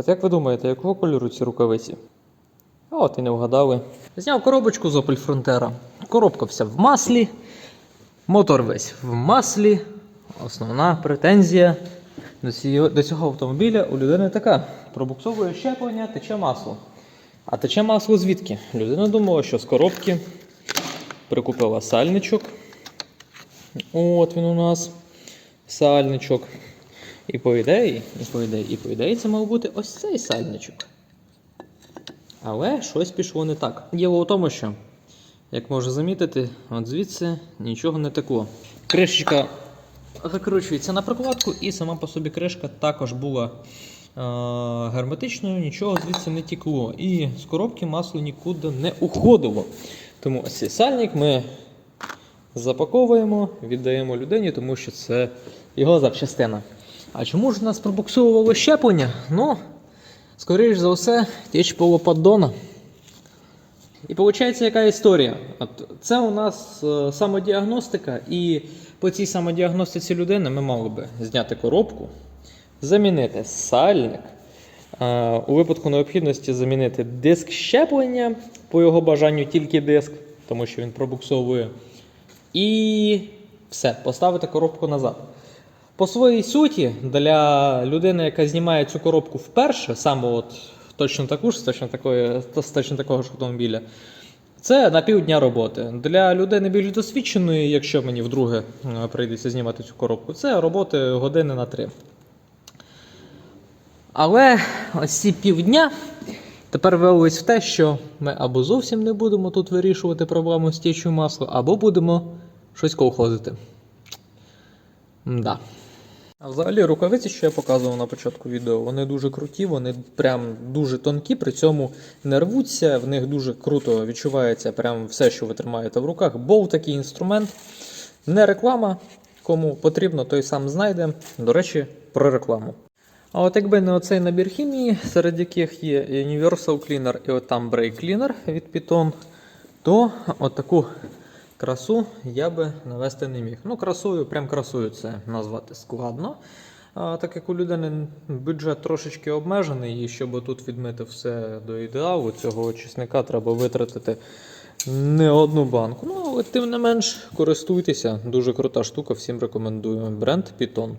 От як ви думаєте, якого кольору ці рукавиці? От і не вгадали. Зняв коробочку з Opel Frontera. Коробка вся в маслі, мотор весь в маслі. Основна претензія до цього автомобіля у людини така: пробуксовує щеплення, тече масло. А тече масло звідки? Людина думала, що з коробки прикупила сальничок. От він у нас сальничок. І по ідеї, і по ідеї, і по ідеї це мав бути ось цей сальничок. Але щось пішло не так. Діло у тому, що, як можна замітити, от звідси нічого не текло. Кришечка закручується на прокладку, і сама по собі кришка також була е- герметичною, нічого звідси не тікло. І з коробки масло нікуди не уходило. Тому ось цей сальник ми запаковуємо, віддаємо людині, тому що це його запчастина. А чому ж нас пробуксовувало щеплення? Ну, скоріш за все, тіч полуподдона. І виходить, яка історія? От це у нас е, самодіагностика, і по цій самодіагностиці людини ми мали би зняти коробку, замінити сальник. е, У випадку необхідності замінити диск щеплення, по його бажанню тільки диск, тому що він пробуксовує. І все, поставити коробку назад. По своїй суті, для людини, яка знімає цю коробку вперше, саме от точно таку ж, точно, такої, точно такого ж автомобіля, це на півдня роботи. Для людини більш досвідченої, якщо мені вдруге е, прийдеться знімати цю коробку, це роботи години на три. Але ось ці півдня тепер виявилось в те, що ми або зовсім не будемо тут вирішувати проблему з тічою масла, або будемо щось колхозити. Да. Взагалі рукавиці, що я показував на початку відео, вони дуже круті, вони прям дуже тонкі, при цьому не рвуться, в них дуже круто відчувається прям все, що ви тримаєте в руках. Бол такий інструмент. Не реклама. Кому потрібно, той сам знайде. До речі, про рекламу. А от якби не оцей набір хімії, серед яких є Universal Cleaner і там Brake Cleaner від Python, то от таку красу я би навести не міг. Ну, красою, прям красою це назвати складно. А, так як у людини бюджет трошечки обмежений, і щоб тут відмити все до ідеалу, цього очисника треба витратити не одну банку. Ну, але тим не менш, користуйтеся. Дуже крута штука, всім рекомендую. Бренд Python.